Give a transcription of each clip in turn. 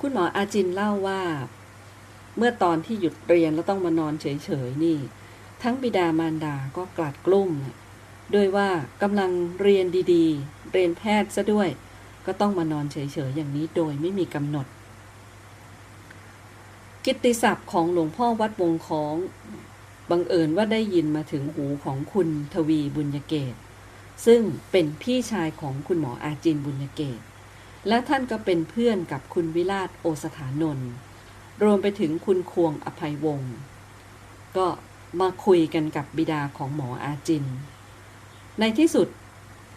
คุณหมออาจินเล่าว่า เมื่อตอนที่หยุดเรียนแล้วต้องมานอนเฉยๆนี่ ทั้งบิดามารดาก็กลัดกลุ้มโดยว่ากำลังเรียนดีๆ เรียนแพทย์ซะด้วย ก็ต้องมานอนเฉยๆอย่างนี้โดยไม่มีกำหนด กิตติศัพท์ของหลวงพ่อวัดวงของบังเอิญว่าได้ยินมาถึงหูของคุณทวีบุญยเกต ซึ่งเป็นพี่ชายของคุณหมออาจินบุญยเกต และท่านก็เป็นเพื่อนกับคุณวิราชโอสถานนท์รวมไปถึงคุณควงอภัยวงศ์ก็มาคุยกันกับบิดาของหมออาจิน ในที่สุด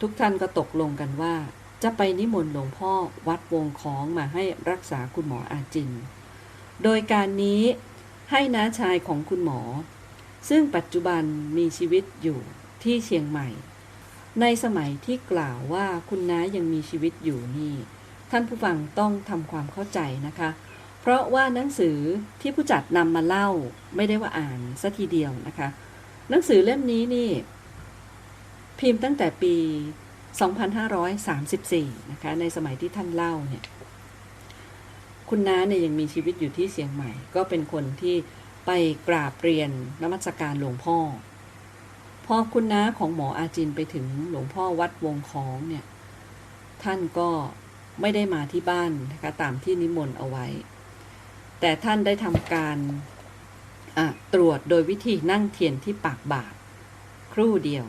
ทุกท่านก็ตกลงกันว่า จะไปนิมนต์หลวงพ่อวัดวงของมาให้รักษาคุณหมออาจิน โดยการนี้ให้น้าชายของคุณหมอ ซึ่งปัจจุบันมีชีวิตอยู่ที่เชียงใหม่ ในสมัยที่กล่าวว่าคุณน้ายังมีชีวิตอยู่นี่ ท่านผู้ฟังต้องทำความเข้าใจนะคะ เพราะว่าหนังสือที่ผู้จัดนำมาเล่าไม่ได้ว่าอ่านสัทีเดียวนะคะ หนังสือเล่มนี้นี่ พิมพ์ตั้งแต่ปี 2534 นะคะ ในสมัยที่ท่านเล่าเนี่ย คุณน้าเนี่ยยังมีชีวิตอยู่ที่เชียงใหม่ ก็เป็นคนที่ไปกราบเรียนนมัสการหลวงพ่อ พอคุณน้าของหมออาจินไปถึงหลวงพ่อวัดวงของเนี่ย ท่านก็ ไม่ได้มาที่บ้านนะคะตามที่นิมนต์เอาไว้ แต่ท่านได้ทำการตรวจโดยวิธีนั่งเทียนที่ปากบาท ครู่เดียว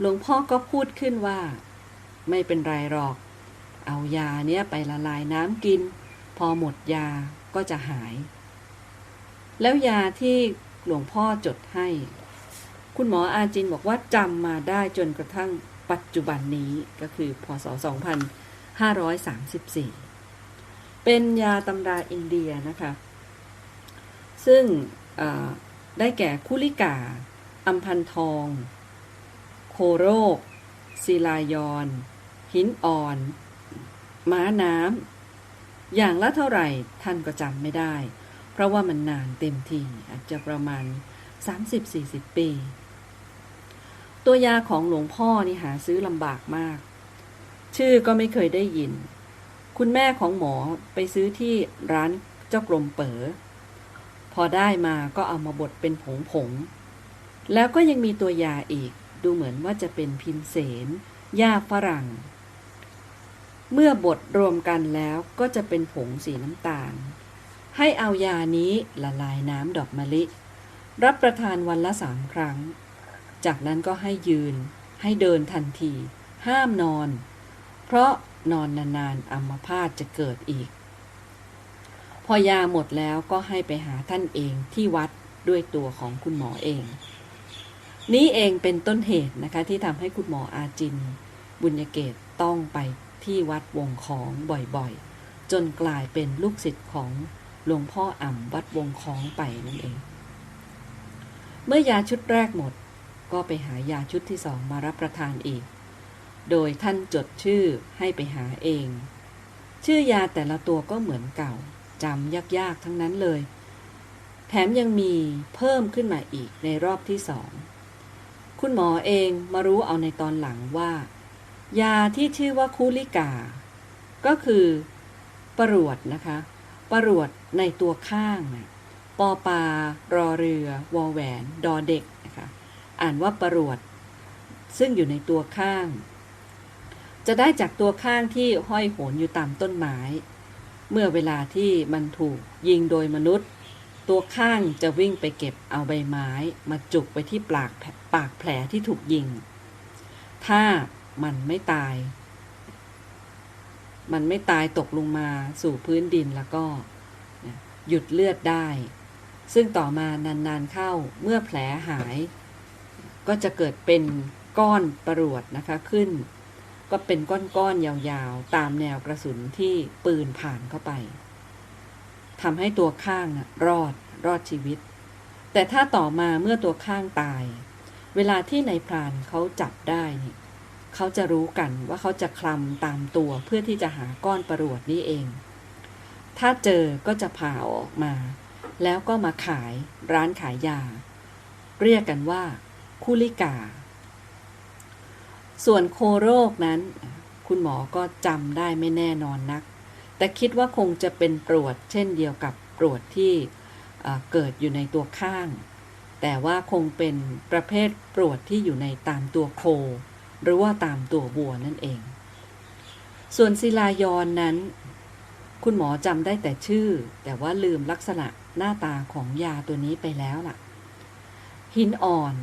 หลวงพ่อก็พูดขึ้นว่า ไม่เป็นไรหรอก เอายาเนี้ยไปละลายน้ำกิน พอหมดยาก็จะหาย แล้วยาที่หลวงพ่อจดให้ คุณหมออาจินบอกว่าจำมาได้จนกระทั่งปัจจุบันนี้ก็คือพศ 2534 เป็นยาตำราอินเดียนะคะ ซึ่งได้แก่คุลิกา อัมพันทอง โคโรกศิลายอนหินอ่อน ม้าน้ำ อย่างละเท่าไหร่ท่านก็จำไม่ได้ เพราะว่ามันนานเต็มทีอาจจะประมาณ 30-40 ปี ตัวยาของหลวงพ่อนี่หาซื้อลำบากมาก ชื่อก็ไม่เคยได้ยิน คุณแม่ของหมอไปซื้อที่ร้านเจ้ากรมเป๋อ พอได้มาก็เอามาบดเป็นผงผง แล้วก็ยังมีตัวยาอีก ดูเหมือนว่าจะเป็นพินเสนยาฝรั่ง เมื่อบดรวมกันแล้วก็จะเป็นผงสีน้ำตาล ให้เอายานี้ละลายน้ำดอกมะลิ รับประทานวันละสามครั้ง จากนั้นก็ให้ยืน ให้เดินทันที ห้ามนอน เพราะนอนนานๆอัมพาตจะเกิดอีก พอยาหมดแล้วก็ให้ไปหาท่านเองที่วัดด้วยตัวของคุณหมอเอง นี้เองเป็นต้นเหตุนะคะที่ทำให้คุณหมออาจิน บุญยเกตต้องไปที่วัดวงของบ่อยๆ จนกลายเป็นลูกศิษย์ของหลวงพ่ออ่ำวัดวงของไปนั่นเอง เมื่อยาชุดแรกหมด ก็ไปหายาชุดที่สองมารับประทานอีก โดยท่านจดชื่อให้ไปหาเอง ชื่อยาแต่ละตัวก็เหมือนเก่าจำยากๆทั้งนั้นเลย แถมยังมีเพิ่มขึ้นมาอีกในรอบที่สอง คุณหมอเองมารู้เอาในตอนหลังว่า ยาที่ชื่อว่าคูลิกา ก็คือประวดนะคะ ประวดในตัวข้างนะปอปารอเรือ วอแหวน ดอเด็กนะคะ อ่านว่าปรวด ซึ่งอยู่ในตัวข้าง จะได้จากตัวข้างที่ห้อยโหนอยู่ตามต้นไม้ เมื่อเวลาที่มันถูกยิงโดยมนุษย์ ตัวข้างจะวิ่งไปเก็บเอาใบไม้ มาจุกไปที่ปากปากแผลที่ถูกยิง ถ้ามันไม่ตาย มันไม่ตายตกลงมาสู่พื้นดินแล้วก็ หยุดเลือดได้ ซึ่งต่อมานานๆเข้าเมื่อแผลหาย ก็จะเกิดเป็นก้อนประรวดนะคะขึ้น ก็เป็นก้อนๆยาวๆ ตามแนวกระสุนที่ปืนผ่านเข้าไปทำให้ตัวข้างรอดรอดชีวิต แต่ถ้าต่อมาเมื่อตัวข้างตาย เวลาที่ในพรานเขาจับได้นี่เขาจะรู้กันว่าเขาจะคลำตามตัวเพื่อที่จะหาก้อนประรวดนี้เอง ถ้าเจอก็จะผ่าออกมา แล้วก็มาขายร้านขายยา เรียกกันว่าคุลิกา ส่วนโคโรคนั้น คุณหมอก็จำได้ไม่แน่นอนนัก แต่คิดว่าคงจะเป็นปรวดเช่นเดียวกับปรวดที่เกิดอยู่ในตัวข้าง แต่ว่าคงเป็นประเภทปรวดที่อยู่ในตามตัวโค หรือว่าตามตัววัวนั่นเอง ส่วนศิลายอนนั้น คุณหมอจำได้แต่ชื่อ แต่ว่าลืมลักษณะหน้าตาของยาตัวนี้ไปแล้วล่ะ หินอ่อน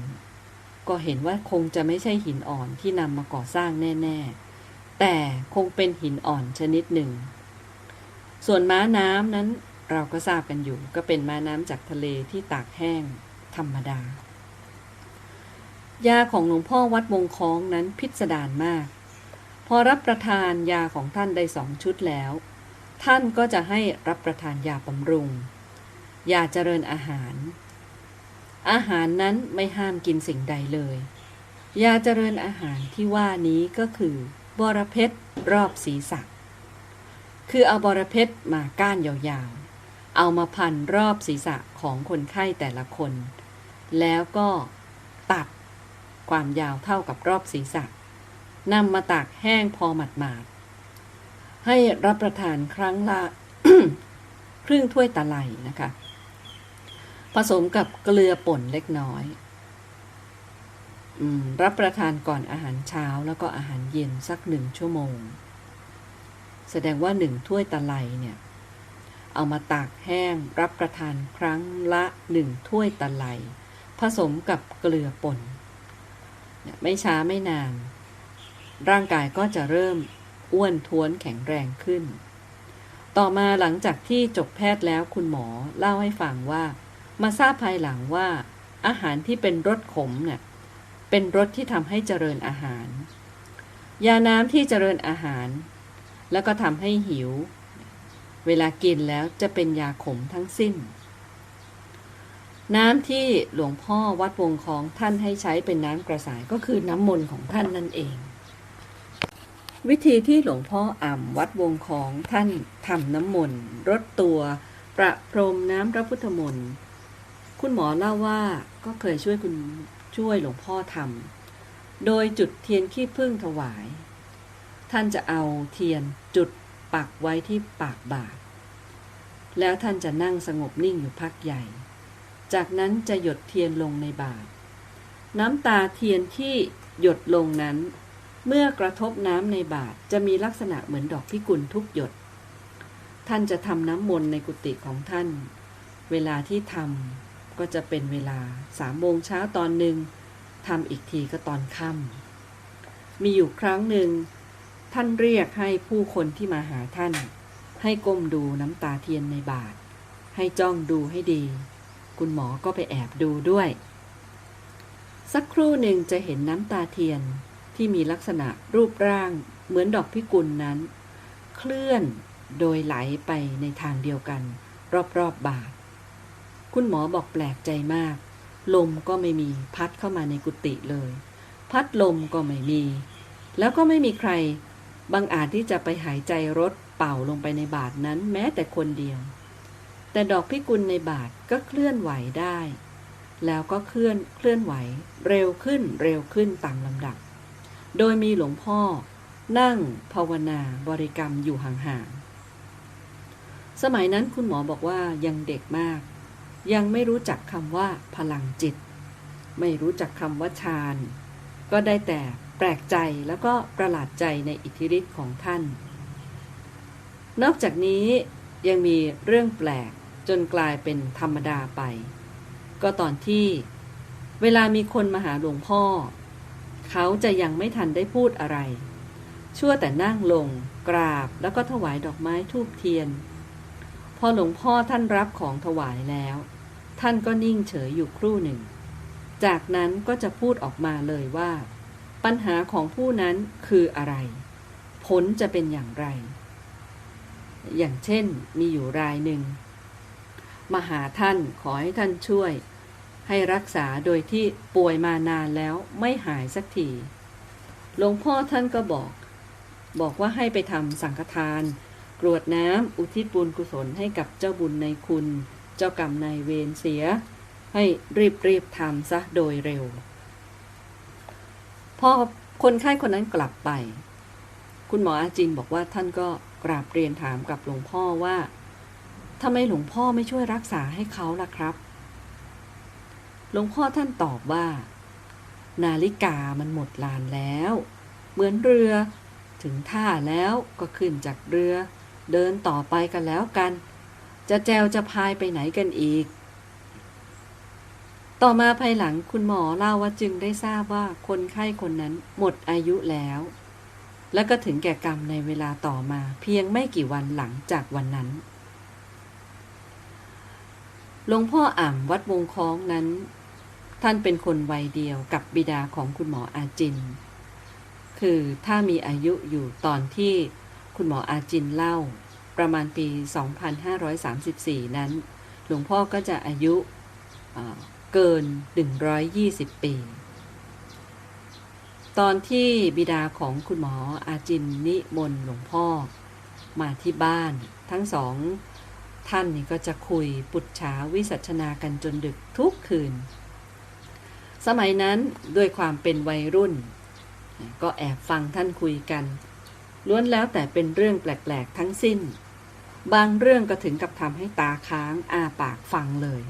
ก็เห็นว่าคงจะไม่ใช่หินอ่อนที่นำมาก่อสร้างแน่ ๆ แต่คงเป็นหินอ่อนชนิดหนึ่ง ส่วนม้าน้ำนั้นเราก็ทราบกันอยู่ ก็เป็นม้าน้ำจากทะเลที่ตากแห้งธรรมดา ยาของหลวงพ่อวัดวงคล้องนั้นพิสดารมาก พอรับประทานยาของท่านได้สองชุดแล้ว ท่านก็จะให้รับประทานยาบำรุง ยาเจริญอาหาร อาหารนั้นไม่ห้ามกินสิ่งใดเลย ยาเจริญอาหารที่ว่านี้ก็คือบอระเพ็ดรอบศีรษะ คือเอาบอระเพ็ดมาก้านยาวๆ เอามาพันรอบศีรษะของคนไข้แต่ละคน แล้วก็ตัดความยาวเท่ากับรอบศีรษะนำมาตากแห้งพอหมาดๆให้รับประทานครั้งละครึ่งถ้วยตะไลนะคะ ผสมกับเกลือป่นเล็กน้อยอรับประทานก่อนอาหารเช้าแล้วก็อาหารเย็นสักหนึ่งชั่วโมง แสดงว่าหนึ่งถ้วยตะไลเนี่ย เอามาตากแห้งรับประทานครั้งละหนึ่งถ้วยตะไลผสมกับเกลือป่นไม่ช้าไม่นาน ร่างกายก็จะเริ่มอ้วนท้วนแข็งแรงขึ้น ต่อมาหลังจากที่จบแพทย์แล้วคุณหมอเล่าให้ฟังว่า มาทราบภายหลังว่า อาหารที่เป็นรสขมเนี่ยเป็นรสที่ทำให้เจริญอาหาร ยาน้ำที่เจริญอาหาร แล้วก็ทำให้หิว เวลากินแล้วจะเป็นยาขมทั้งสิ้น น้ำที่หลวงพ่อวัดวงของท่านให้ใช้เป็นน้ำกระสายก็คือน้ำมนต์ของท่านนั่นเอง วิธีที่หลวงพ่ออ่ำวัดวงของท่านทำน้ำมนต์รดตัว ประพรมน้ำพระพุทธมนต์ คุณหมอเล่าว่าก็เคยช่วยคุณช่วยหลวงพ่อทำโดยจุดเทียนขี้ผึ้งถวาย ท่านจะเอาเทียนจุดปักไว้ที่ปากบาทแล้วท่านจะนั่งสงบนิ่งอยู่พักใหญ่ จากนั้นจะหยดเทียนลงในบาทน้ำตาเทียนที่หยดลงนั้น เมื่อกระทบน้ำในบาทจะมีลักษณะเหมือนดอกพิกุลทุกหยด ท่านจะทำน้ำมนต์ในกุฏิของท่าน เวลาที่ทำ ก็จะเป็นเวลาสามโมงเช้าตอนหนึ่งทำอีกทีก็ตอนค่ำมีอยู่ครั้งหนึ่ง ท่านเรียกให้ผู้คนที่มาหาท่าน ให้ก้มดูน้ำตาเทียนในบาท ให้จ้องดูให้ดี คุณหมอก็ไปแอบดูด้วย สักครู่หนึ่งจะเห็นน้ำตาเทียนที่มีลักษณะรูปร่างเหมือนดอกพิกุลนั้น เคลื่อนโดยไหลไปในทางเดียวกัน รอบๆบบาท คุณหมอบอกแปลกใจมาก ลมก็ไม่มีพัดเข้ามาในกุฏิเลย พัดลมก็ไม่มี แล้วก็ไม่มีใครบังอาจที่จะไปหายใจรถเป่าลงไปในบาทนั้นแม้แต่คนเดียว แต่ดอกพิกุลในบาทก็เคลื่อนไหวได้ แล้วก็เคลื่อนเคลื่อนไหว เร็วขึ้นเร็วขึ้นตามลำดับ โดยมีหลวงพ่อ นั่งภาวนาบริกรรมอยู่ห่างๆสมัยนั้นคุณหมอบอกว่ายังเด็กมาก ยังไม่รู้จักคำว่าพลังจิต ไม่รู้จักคำว่าฌาน ก็ได้แต่แปลกใจแล้วก็ประหลาดใจในอิทธิฤทธิ์ของท่าน นอกจากนี้ยังมีเรื่องแปลกจนกลายเป็นธรรมดาไป ก็ตอนที่เวลามีคนมาหาหลวงพ่อ เขาจะยังไม่ทันได้พูดอะไร ชั่วแต่นั่งลงกราบแล้วก็ถวายดอกไม้ทูบเทียน พอหลวงพ่อท่านรับของถวายแล้ว ท่านก็นิ่งเฉยอยู่ครู่หนึ่ง จากนั้นก็จะพูดออกมาเลยว่า ปัญหาของผู้นั้นคืออะไร ผลจะเป็นอย่างไร อย่างเช่นมีอยู่รายหนึ่ง มาหาท่านขอให้ท่านช่วย ให้รักษาโดยที่ป่วยมานานแล้วไม่หายสักทีหลวงพ่อท่านก็บอก บอกว่าให้ไปทำสังฆทาน กรวดน้ำอุทิศบุญกุศลให้กับเจ้าบุญในคุณ เจ้ากรรมนายเวรเสีย ให้รีบรีบทำซะโดยเร็ว พอคนไข้คนนั้นกลับไป คุณหมออาจินบอกว่าท่านก็กราบเรียนถามกับหลวงพ่อว่าทำไมหลวงพ่อไม่ช่วยรักษาให้เขาล่ะครับ หลวงพ่อท่านตอบว่า นาฬิกามันหมดลานแล้ว เหมือนเรือถึงท่าแล้วก็ขึ้นจากเรือ เดินต่อไปกันแล้วกัน จะแจวจะพายไปไหนกันอีก ต่อมาภายหลังคุณหมอเล่าว่าจึงได้ทราบว่าคนไข้คนนั้นหมดอายุแล้ว และก็ถึงแก่กรรมในเวลาต่อมาเพียงไม่กี่วันหลังจากวันนั้นหลวงพ่ออ่ำวัดวงคล้องนั้น ท่านเป็นคนวัยเดียวกับบิดาของคุณหมออาจิน คือถ้ามีอายุอยู่ตอนที่คุณหมออาจินเล่า ประมาณปี 2534 นั้น หลวงพ่อก็จะอายุเอ่อเกิน 120 ปี ตอนที่บิดาของคุณหมออาจินนิมนต์หลวงพ่อ มาที่บ้านทั้งสอง ท่านนี่ก็จะคุยปุจฉาวิสัชนากันจนดึกทุกคืน สมัยนั้นด้วยความเป็นวัยรุ่น ก็แอบฟังท่านคุยกันล้วนแล้วแต่เป็นเรื่องแปลก ๆ ทั้งสิ้น บางเรื่องก็ถึงกับทำให้ตาค้างอาปากฟังเลย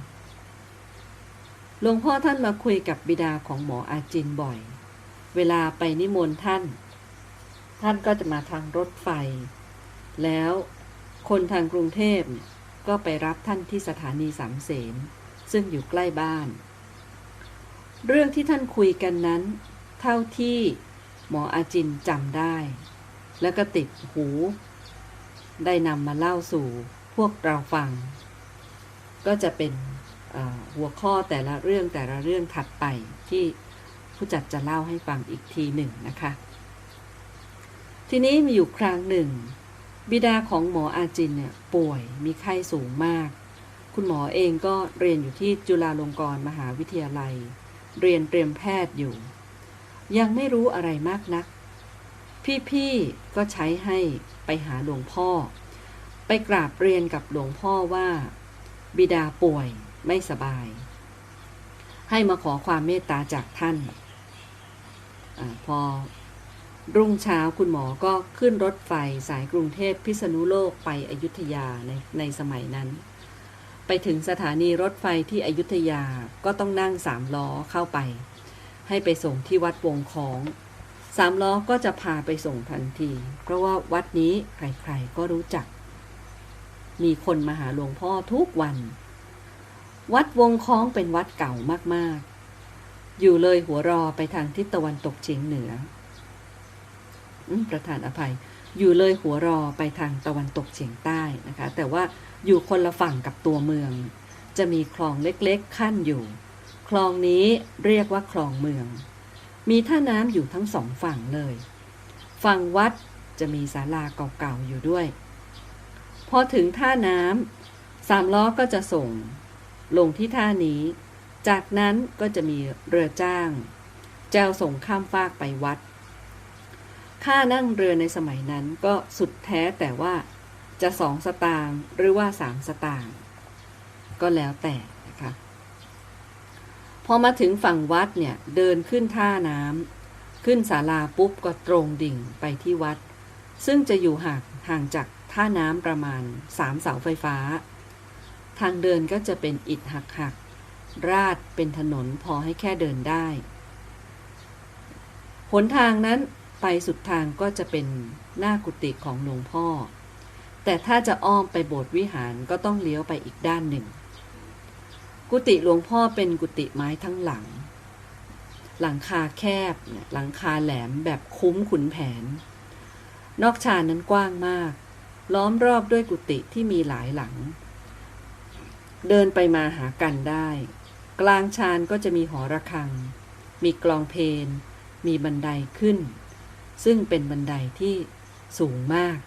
หลวงพ่อท่านมาคุยกับบิดาของหมออาจินบ่อย เวลาไปนิมนต์ท่าน ท่านก็จะมาทางรถไฟ แล้วคนทางกรุงเทพเนี่ยก็ไปรับท่านที่สถานีสามเสนซึ่งอยู่ใกล้บ้าน เรื่องที่ท่านคุยกันนั้น เท่าที่หมออาจินจำได้ แล้วก็ติดหู ได้นำมาเล่าสู่พวกเราฟัง ก็จะเป็นหัวข้อแต่ละเรื่องแต่ละเรื่องถัดไปที่ผู้จัดจะเล่าให้ฟังอีกทีหนึ่งนะคะ ทีนี้มีอยู่ครั้งหนึ่ง บิดาของหมออาจินเนี่ยป่วยมีไข้สูงมาก คุณหมอเองก็เรียนอยู่ที่จุฬาลงกรณ์มหาวิทยาลัย เรียนเตรียมแพทย์อยู่ ยังไม่รู้อะไรมากนัก พี่ๆก็ใช้ให้ไปหาหลวงพ่อ ไปกราบเรียนกับหลวงพ่อว่า บิดาป่วยไม่สบาย ให้มาขอความเมตตาจากท่านอพอรุ่งเช้าคุณหมอก็ขึ้นรถไฟสายกรุงเทพพิษณุโลกไปอยุธยาในในสมัยนั้น ไปถึงสถานีรถไฟที่อยุธยาก็ต้องนั่งสามล้อเข้าไป ให้ไปส่งที่วัดวงของ สามล้อก็จะพาไปส่งทันที เพราะว่าวัดนี้ใครๆก็รู้จัก มีคนมาหาหลวงพ่อทุกวัน วัดวงคล้องเป็นวัดเก่ามากๆ อยู่เลยหัวรอไปทางทิศตะวันตกเฉียงเหนือประธานอภัย อยู่เลยหัวรอไปทางตะวันตกเฉียงใต้นะคะ แต่ว่าอยู่คนละฝั่งกับตัวเมือง จะมีคลองเล็กๆ ขั้นอยู่ คลองนี้เรียกว่าคลองเมือง มีท่าน้ำอยู่ทั้งสองฝั่งเลย ฝั่งวัดจะมีศาลาเก่าๆอยู่ด้วย พอถึงท่าน้ำสามล้อก็จะส่ง ลงที่ท่านี้ จากนั้นก็จะมีเรือจ้าง แจวส่งข้ามฟากไปวัด ค่านั่งเรือในสมัยนั้นก็สุดแท้แต่ว่าจะสองสตางค์หรือว่าสามสตางค์ก็แล้วแต่นะคะ พอมาถึงฝั่งวัดเนี่ยเดินขึ้นท่าน้ำขึ้นศาลาปุ๊บก็ตรงดิ่งไปที่วัด ซึ่งจะอยู่ห่างห่างจากท่าน้ำประมาณสามเสาไฟฟ้า ทางเดินก็จะเป็นอิฐหักหักๆราดเป็นถนนพอให้แค่เดินได้ หนทางนั้นไปสุดทางก็จะเป็นหน้ากุฏิของหลวงพ่อ แต่ถ้าจะอ้อมไปโบสถ์วิหารก็ต้องเลี้ยวไปอีกด้านหนึ่ง กุฏิหลวงพ่อเป็นกุฏิไม้ทั้งหลัง หลังคาแคบ หลังคาแหลมแบบคุ้มขุนแผน นอกชานนั้นกว้างมาก ล้อมรอบด้วยกุฏิที่มีหลายหลัง เดินไปมาหากันได้ กลางชานก็จะมีหอระฆัง มีกลองเพลนมีบันไดขึ้น ซึ่งเป็นบันไดที่สูงมาก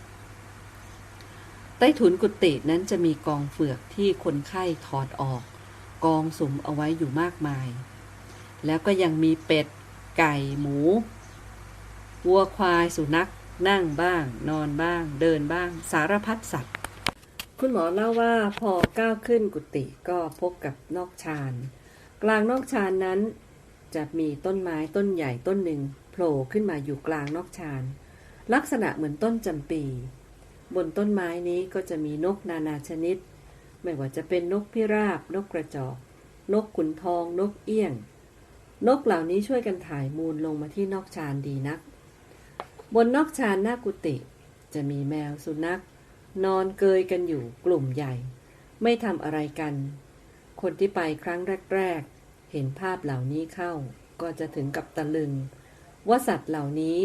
ใต้ถุนกุฏินั้นจะมีกองเฟือกที่คนไข้ถอดออก กองสุมเอาไว้อยู่มากมาย แล้วก็ยังมีเป็ด ไก่หมู วัวควายสุนัข นั่งบ้าง นอนบ้าง เดินบ้าง สารพัดสัตว์ คุณหมอเล่าว่าพอก้าวขึ้นกุฏิก็พบกับนอกชาน กลางนอกชานนั้น จะมีต้นไม้ต้นใหญ่ต้นหนึ่งโผล่ขึ้นมาอยู่กลางนอกชาน ลักษณะเหมือนต้นจำปี บนต้นไม้นี้ก็จะมีนกนานาชนิด ไม่ว่าจะเป็นนกพิราบ นกกระจอก นกขุนทอง นกเอี้ยง นกเหล่านี้ช่วยกันถ่ายมูลลงมาที่นอกชานดีนัก บนนอกชานหน้ากุฏิจะมีแมวสุนัข นอนเกยกันอยู่กลุ่มใหญ่ ไม่ทำอะไรกัน คนที่ไปครั้งแรก ๆ เห็นภาพเหล่านี้เข้า ก็จะถึงกับตะลึง ว่าสัตว์เหล่านี้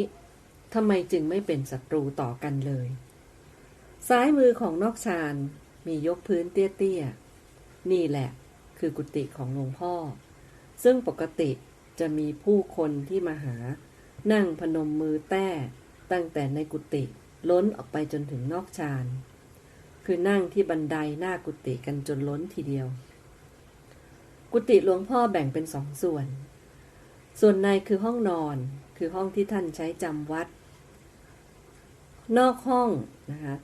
ทำไมจึงไม่เป็นศัตรูต่อกันเลย ซ้ายมือของนอกชาน มียกพื้นเตี้ยๆ นี่แหละคือกุฏิของหลวงพ่อ ซึ่งปกติจะมีผู้คนที่มาหา นั่งพนมมือแต้ ตั้งแต่ในกุฏิล้นออกไปจนถึงนอกชาน คือนั่งที่บันไดหน้ากุฏิกันจนล้นทีเดียว กุฏิหลวงพ่อแบ่งเป็นสองส่วน ส่วนในคือห้องนอน คือห้องที่ท่านใช้จำวัด นอกห้องนะคะ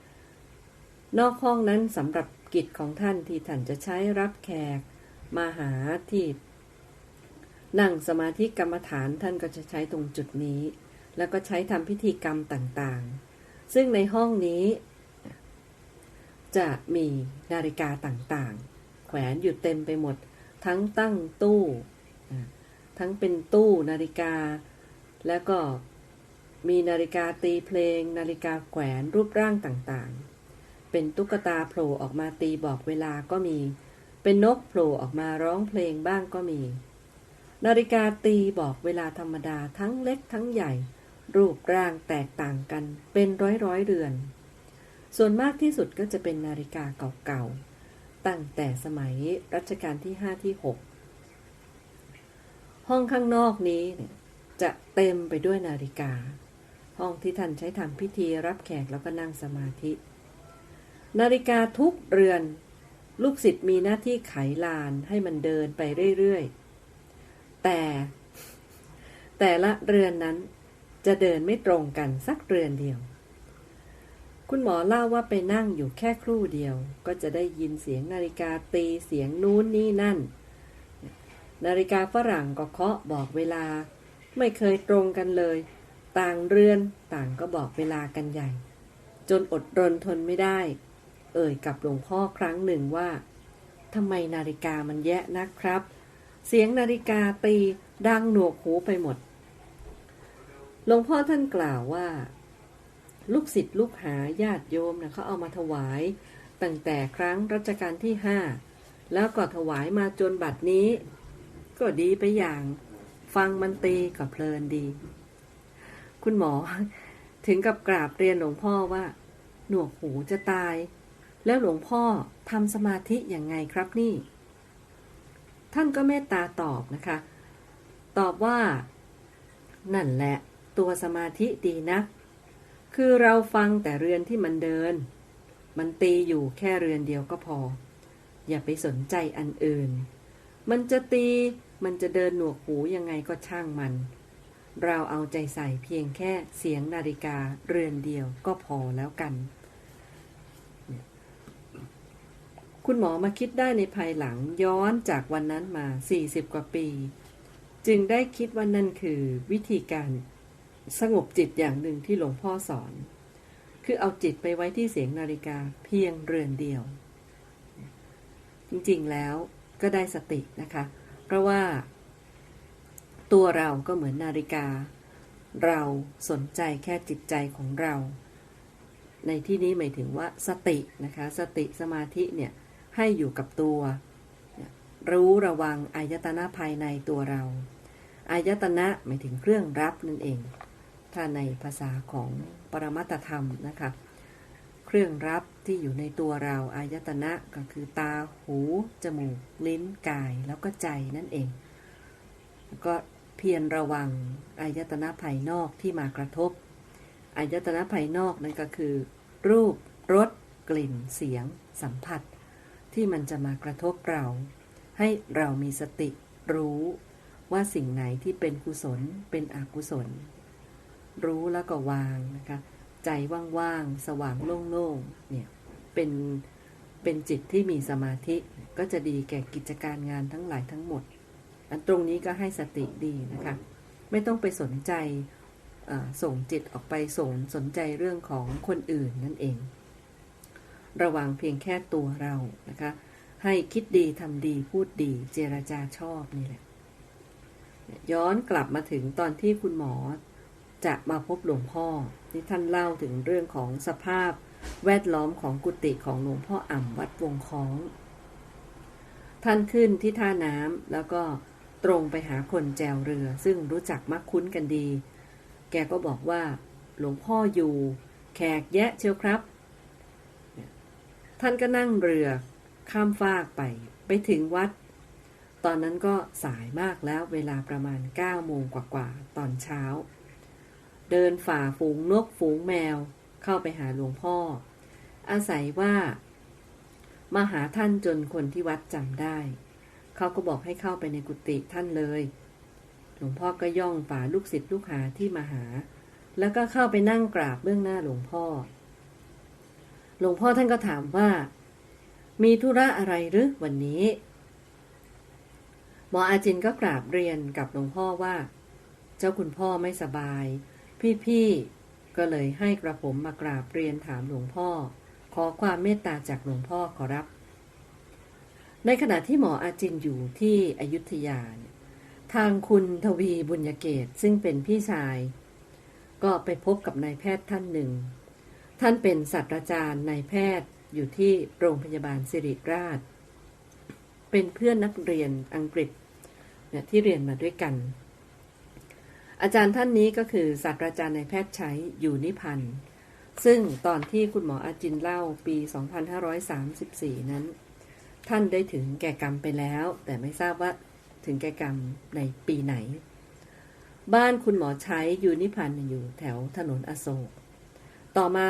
นอกห้องนั้นสำหรับกิจของท่านที่ท่านจะใช้รับแขก มาหาที่ นั่งสมาธิกรรมฐานท่านก็จะใช้ตรงจุดนี้ แล้วก็ใช้ทำพิธีกรรมต่างๆ ซึ่งในห้องนี้ จะมีนาฬิกาต่างๆ แขวนอยู่เต็มไปหมด ทั้งตั้งตู้ ทั้งเป็นตู้นาฬิกา แล้วก็มีนาฬิกาตีเพลง นาฬิกาแขวนรูปร่างต่างๆ เป็นตุ๊กตาโผล่ออกมาตีบอกเวลาก็มี เป็นนกโผล่ออกมาร้องเพลงบ้างก็มี นาฬิกาตีบอกเวลาธรรมดาทั้งเล็กทั้งใหญ่ รูปร่างแตกต่างกัน เป็นร้อยร้อยเรือน ส่วนมากที่สุดก็จะเป็นนาฬิกาเก่าๆ ตั้งแต่สมัยรัชกาลที่5ที่6ห้องข้างนอกนี้จะเต็มไปด้วยนาฬิกา ห้องที่ท่านใช้ทำพิธีรับแขกแล้วก็นั่งสมาธิ นาฬิกาทุกเรือน ลูกศิษย์มีหน้าที่ไขลานให้มันเดินไปเรื่อยๆ แต่ แต่ละเรือนนั้นจะเดินไม่ตรงกันสักเรือนเดียว คุณหมอเล่าว่าไปนั่งอยู่แค่ครู่เดียว ก็จะได้ยินเสียงนาฬิกาตีเสียงนู้นนี่นั่น นาฬิกาฝรั่งก็เคาะบอกเวลา ไม่เคยตรงกันเลย ต่างเรือนต่างก็บอกเวลากันใหญ่ จนอดรนทนไม่ได้ เอ่ยกับหลวงพ่อครั้งหนึ่งว่าทำไมนาฬิกามันแยะนะครับ เสียงนาฬิกาตีดังหนวกหูไปหมด หลวงพ่อท่านกล่าวว่า ลูกศิษย์ลูกหาญาติโยมนะเขาเอามาถวาย ตั้งแต่ครั้งรัชกาลที่ห้าแล้วก็ถวายมาจนบัดนี้ ก็ดีไปอย่าง ฟังมันตีก็เพลินดี คุณหมอถึงกับกราบเรียนหลวงพ่อว่า หนวกหูจะตาย แล้วหลวงพ่อทำสมาธิอย่างไงครับนี่ ท่านก็เมตตาตอบนะคะ ตอบว่า นั่นแหละ ตัวสมาธิดีนัก คือเราฟังแต่เรือนที่มันเดิน มันตีอยู่แค่เรือนเดียวก็พอ อย่าไปสนใจอันอื่น มันจะตีมันจะเดินหนวกหูยังไงก็ช่างมัน เราเอาใจใส่เพียงแค่เสียงนาฬิกาเรือนเดียวก็พอแล้วกัน คุณหมอมาคิดได้ในภายหลังย้อนจากวันนั้นมา 40 กว่าปี จึงได้คิดว่านั่นคือวิธีการสงบจิตอย่างหนึ่งที่หลวงพ่อสอน คือเอาจิตไปไว้ที่เสียงนาฬิกาเพียงเรือนเดียว จริงๆแล้วก็ได้สตินะคะ เพราะว่าตัวเราก็เหมือนนาฬิกา เราสนใจแค่จิตใจของเรา ในที่นี้หมายถึงว่าสตินะคะ สติสมาธิเนี่ย ให้อยู่กับตัว รู้ระวังอายตนะภายในตัวเรา อายตนะหมายถึงเครื่องรับนั่นเอง ถ้าในภาษาของปรมัตธรรมนะคะ เครื่องรับที่อยู่ในตัวเรา อายตนะก็คือตา หู จมูก ลิ้น กาย แล้วก็ใจนั่นเอง ก็เพียรระวังอายตนะภายนอกที่มากระทบ อายตนะภายนอกนั่นก็คือ รูป รส กลิ่น เสียง สัมผัส ที่มันจะมากระทบเรา ให้เรามีสติรู้ว่าสิ่งไหนที่เป็นกุศลเป็นอกุศล รู้แล้วก็วางนะคะ ใจว่างๆ สว่างโล่งๆ เนี่ย เป็น เป็นจิตที่มีสมาธิก็จะดีแก่กิจการงานทั้งหลายทั้งหมด อันตรงนี้ก็ให้สติดีนะคะ ไม่ต้องไปสนใจส่งจิตออกไปส่งสนใจเรื่องของคนอื่นนั่นเอง ระวังเพียงแค่ตัวเรานะคะ ให้คิดดีทำดีพูดดีเจรจาชอบนี่แหละ ย้อนกลับมาถึงตอนที่คุณหมอจะมาพบหลวงพ่อที่ท่านเล่าถึงเรื่องของสภาพแวดล้อมของกุฏิของหลวงพ่ออ่ำวัดวงคล้อง ท่านขึ้นที่ท่าน้ำแล้วก็ตรงไปหาคนแจวเรือ ซึ่งรู้จักมักคุ้นกันดี แกก็บอกว่า หลวงพ่ออยู่ แขกแยะเชียวครับ ท่านก็นั่งเรือข้ามฟากไป ไปถึงวัด ตอนนั้นก็สายมากแล้วเวลาประมาณ9โมงกว่าๆตอนเช้า เดินฝ่าฝูงนกฝูงแมว เข้าไปหาหลวงพ่อ อาศัยว่า มาหาท่านจนคนที่วัดจำได้ เขาก็บอกให้เข้าไปในกุฏิท่านเลย หลวงพ่อก็ย่องฝ่าลูกศิษย์ลูกหาที่มาหา แล้วก็เข้าไปนั่งกราบเบื้องหน้าหลวงพ่อ หลวงพ่อท่านก็ถามว่า มีธุระอะไรหรือวันนี้ หมออาจินก็กราบเรียนกับหลวงพ่อว่า เจ้าคุณพ่อไม่สบาย พี่ๆก็เลยให้กระผมมากราบเรียนถามหลวงพ่อ ขอความเมตตาจากหลวงพ่อขอรับ ในขณะที่หมออาจินอยู่ที่อยุธยาเนี่ยทางคุณทวีบุญยเกตซึ่งเป็นพี่ชาย ก็ไปพบกับนายแพทย์ท่านหนึ่ง ท่านเป็นศาสตราจารย์นายแพทย์อยู่ที่โรงพยาบาลสิริราช เป็นเพื่อนนักเรียนอังกฤษเนี่ยที่เรียนมาด้วยกัน อาจารย์ท่านนี้ก็คือศาสตราจารย์นายแพทย์ใช้อยู่นิพันธ์ซึ่งตอนที่คุณหมออาจินเล่าปี 2534 นั้น ท่านได้ถึงแก่กรรมไปแล้ว แต่ไม่ทราบว่าถึงแก่กรรมในปีไหน บ้านคุณหมอใช้อยู่นิพันธ์อยู่แถวถนนอโศก ต่อมา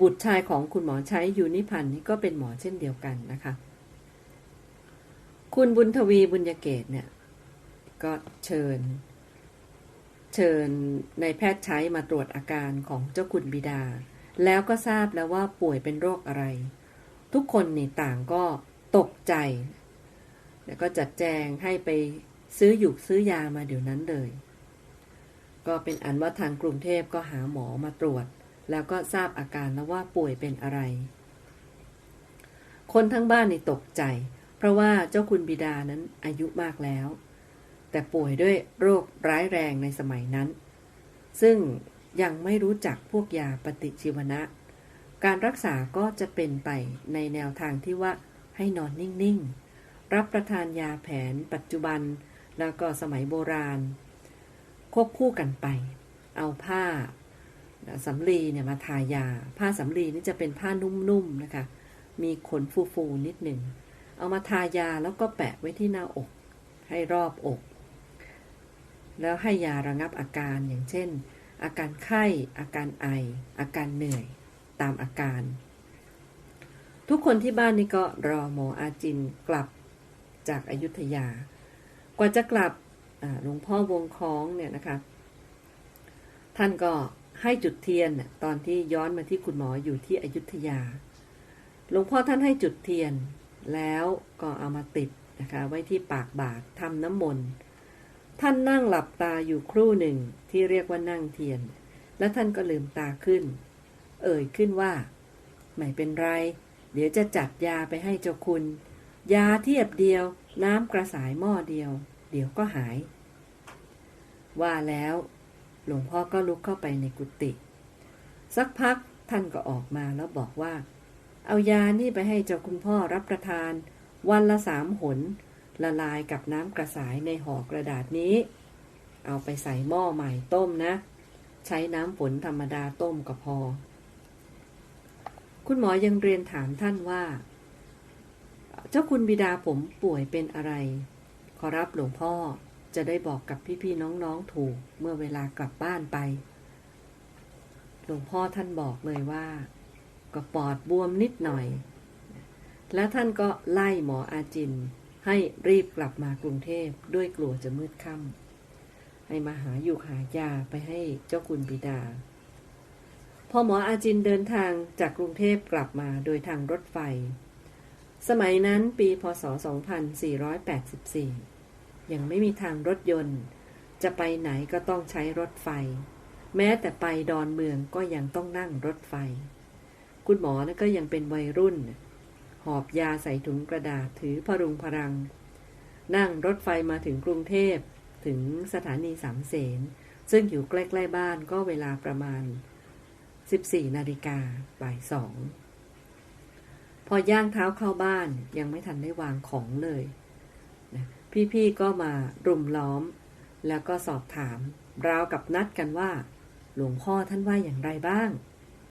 บุตรชายของคุณหมอใช้ยูนิพันธ์นี่ก็เป็นหมอเช่นเดียวกันนะคะ คุณบุญทวีบุญยเกตเนี่ย ก็เชิญ เชิญในแพทย์ใช้มาตรวจอาการของเจ้าคุณบิดา แล้วก็ทราบแล้วว่าป่วยเป็นโรคอะไร ทุกคนนี่ต่างก็ตกใจ แล้วก็จัดแจงให้ไปซื้อหยุกซื้อยามาเดี๋ยวนั้นเลย ก็เป็นอันว่าทางกรุงเทพก็หาหมอมาตรวจ แล้วก็ทราบอาการแล้วว่าป่วยเป็นอะไร คนทั้งบ้านในตกใจ เพราะว่าเจ้าคุณบิดานั้นอายุมากแล้ว แต่ป่วยด้วยโรคร้ายแรงในสมัยนั้น ซึ่งยังไม่รู้จักพวกยาปฏิชีวนะ การรักษาก็จะเป็นไปในแนวทางที่ว่าให้นอนนิ่งๆ รับประทานยาแผนปัจจุบันแล้วก็สมัยโบราณ ควบคู่กันไป เอาผ้า สำลีเนี่ยมาทายา ผ้าสำลีนี่จะเป็นผ้านุ่มๆนะคะ มีขนฟูๆนิดหนึ่ง เอามาทายาแล้วก็แปะไว้ที่หน้าอก ให้รอบอก แล้วให้ยาระงับอาการอย่างเช่น อาการไข้ อาการไอ อาการเหนื่อย ตามอาการ ทุกคนที่บ้านนี่ก็รอหมออาจินกลับจากอายุทยา กว่าจะกลับหลวงพ่อวงคล้องเนี่ยนะคะ ท่านก็ ให้จุดเทียนตอนที่ย้อนมาที่คุณหมออยู่ที่อยุธยา หลวงพ่อท่านให้จุดเทียน แล้วก็เอามาติดนะคะไว้ที่ปากบาททำน้ำมนต์ท่านนั่งหลับตาอยู่ครู่หนึ่งที่เรียกว่านั่งเทียน และท่านก็ลืมตาขึ้น เอ่ยขึ้นว่า ไม่เป็นไร เดี๋ยวจะจัดยาไปให้เจ้าคุณ ยาเทียบเดียว น้ำกระสายหม้อเดียว เดี๋ยวก็หาย ว่าแล้ว หลวงพ่อก็ลุกเข้าไปในกุฏิสักพักท่านก็ออกมาแล้วบอกว่า เอายานี่ไปให้เจ้าคุณพ่อรับประทาน วันละสามหน ละลายกับน้ำกระสายในห่อกระดาษนี้ เอาไปใส่หม้อใหม่ต้มนะ ใช้น้ำฝนธรรมดาต้มก็พอ คุณหมอยังเรียนถามท่านว่า เจ้าคุณบิดาผมป่วยเป็นอะไร ขอรับหลวงพ่อ จะได้บอกกับพี่ๆน้องๆถูกเมื่อเวลากลับบ้านไป หลวงพ่อท่านบอกเลยว่า ก็ปอดบวมนิดหน่อย แล้วท่านก็ไล่หมออาจิน ให้รีบกลับมากรุงเทพด้วยกลัวจะมืดค่ำให้มาหาอยู่หายาไปให้เจ้าคุณบิดา พอหมออาจินเดินทางจากกรุงเทพกลับมาโดยทางรถไฟ สมัยนั้นปีพศ 2484 ยังไม่มีทางรถยนต์ จะไปไหนก็ต้องใช้รถไฟ แม้แต่ไปดอนเมืองก็ยังต้องนั่งรถไฟ คุณหมอนะก็ยังเป็นวัยรุ่น หอบยาใส่ถุงกระดาษถือพรุงพรัง นั่งรถไฟมาถึงกรุงเทพถึงสถานีสามเสนซึ่งอยู่ใกล้ๆบ้านก็เวลาประมาณ 14 นาฬิกาบ่ายสอง พอย่างเท้าเข้าบ้านยังไม่ทันได้วางของเลย พี่ๆก็มารุมล้อม แล้วก็สอบถามราวกับนัดกันว่า หลวงพ่อท่านว่าอย่างไรบ้าง